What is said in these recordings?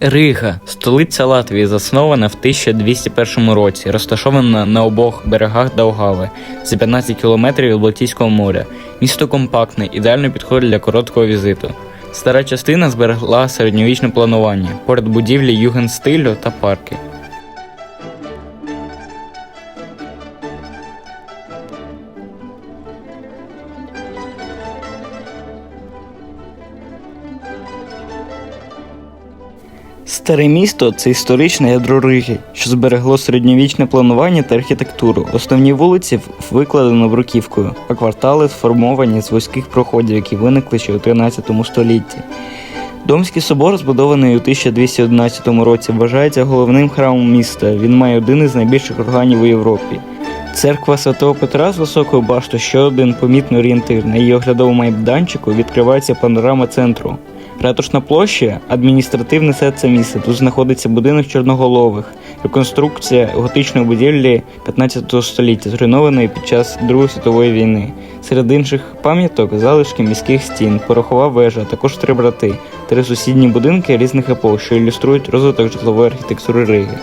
Рига, столиця Латвії, заснована в 1201 році, розташована на обох берегах Даугави за 15 кілометрів від Балтійського моря. Місто компактне, ідеально підходить для короткого візиту. Стара частина зберегла середньовічне планування, поряд будівлі югенстилю та парки. Старе місто це історичне ядро Риги, що зберегло середньовічне планування та архітектуру. Основні вулиці викладено бруківкою, а квартали сформовані з вузьких проходів, які виникли ще у 13 столітті. Домський собор, збудований у 1211 році, вважається головним храмом міста. Він має один із найбільших органів у Європі. Церква Святого Петра з високою баштою ще один помітний орієнтир. На її оглядовому майданчику відкривається панорама центру. Ратушна площа адміністративне серце міста. Тут знаходиться будинок чорноголових, реконструкція готичної будівлі 15 століття, зруйнованої під час Другої світової війни. Серед інших пам'яток залишки міських стін, порохова вежа, також три брати, три сусідні будинки різних епох, що ілюструють розвиток житлової архітектури Риги.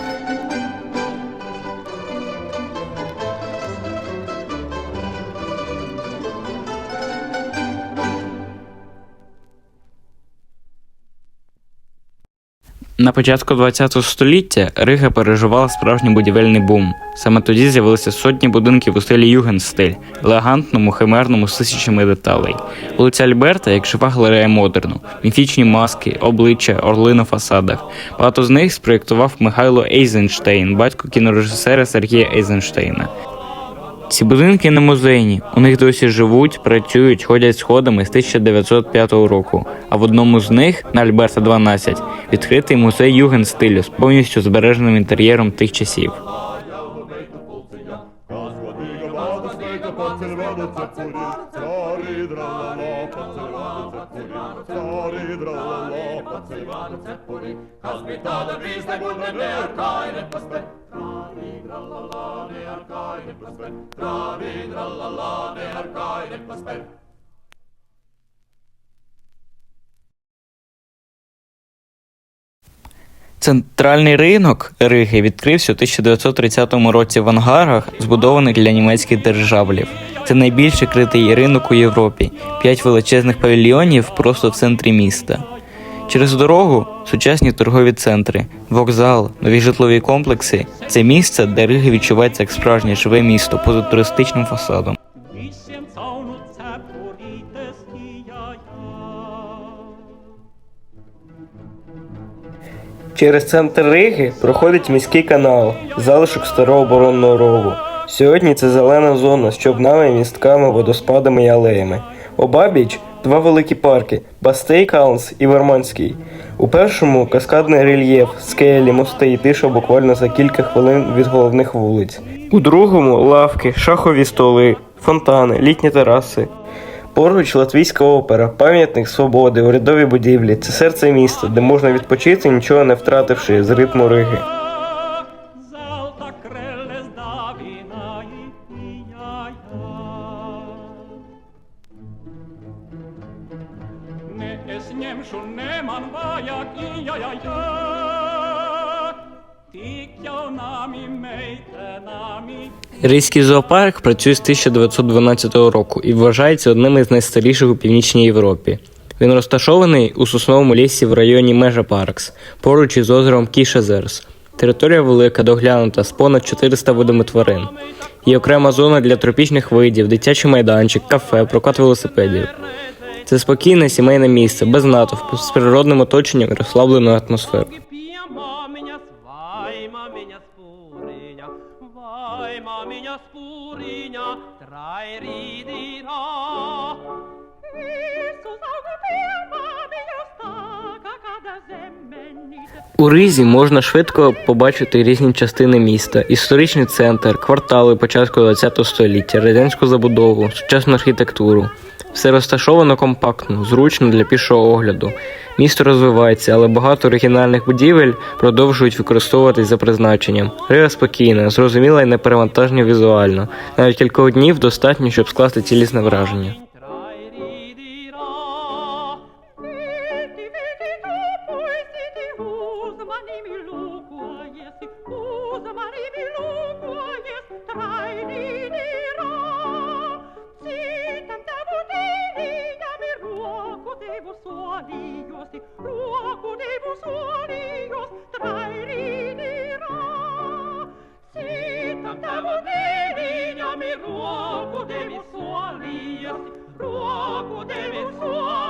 На початку ХХ століття Рига переживала справжній будівельний бум. Саме тоді з'явилися сотні будинків у стилі югенстиль, елегантному, химерному з тисячами деталей. Вулиця Альберта, як жива галерея модерну, міфічні маски, обличчя, орли на фасадах. Багато з них спроєктував Михайло Ейзенштейн, батько кінорежисера Сергія Ейзенштейна. Ці будинки не музейні, у них досі живуть, працюють, ходять сходами з 1905 року. А в одному з них, на Альберта 12, відкритий музей югенстилю з повністю збереженим інтер'єром тих часів. Цапурі, цари дралало, поцеловано цапурі, цари дралало, аркай не поспе, траві дралала, не аркай не поспе. Центральний ринок Риги відкрився у 1930 році в ангарах, збудованих для німецьких державлів. Це найбільший критий ринок у Європі. П'ять величезних павільйонів просто в центрі міста. Через дорогу сучасні торгові центри, вокзал, нові житлові комплекси це місце, де Рига відчувається як справжнє живе місто поза туристичним фасадом. Через центр Риги проходить міський канал, залишок старого оборонного рову. Сьогодні це зелена зона з човнами, містками, водоспадами і алеями. Обабіч два великі парки Бастейкаунс і Верманський. У першому каскадний рельєф, скелі, мости і тиша буквально за кілька хвилин від головних вулиць. У другому лавки, шахові столи, фонтани, літні тераси. Поруч Латвійська опера, пам'ятник свободи, урядові будівлі. Це серце міста, де можна відпочити, нічого не втративши з ритму Риги. Ja. Tik jau nami meite nami Ризький зоопарк працює з 1912 року і вважається одним із найстаріших у північній Європі. Він розташований у сосновому лісі в районі Межа Паркс, поруч із озером Кішезерс. Територія велика, доглянута з понад 400 видами тварин. Є окрема зона для тропічних видів, дитячий майданчик, кафе, прокат велосипедів. Це спокійне сімейне місце, без натовпу, з природним оточенням і розслабленою атмосферою. Mamiņas, vai mamiņas pūriņa, vai У Ризі можна швидко побачити різні частини міста: історичний центр, квартали початку ХХ століття, радянську забудову, сучасну архітектуру. Все розташовано компактно, зручно для пішого огляду. Місто розвивається, але багато оригінальних будівель продовжують використовуватись за призначенням. Рига спокійна, зрозуміла і неперевантажна візуально. Навіть кількох днів достатньо, щоб скласти цілісне враження. animi loqua est, usam animi loqua est, trainira. Citam te butelia, mi ruoco tebus suonios, ruoco tebus suonios, trainira. Citam te butelia, mi ruoco tebus suonios, ruoco tebus suonios,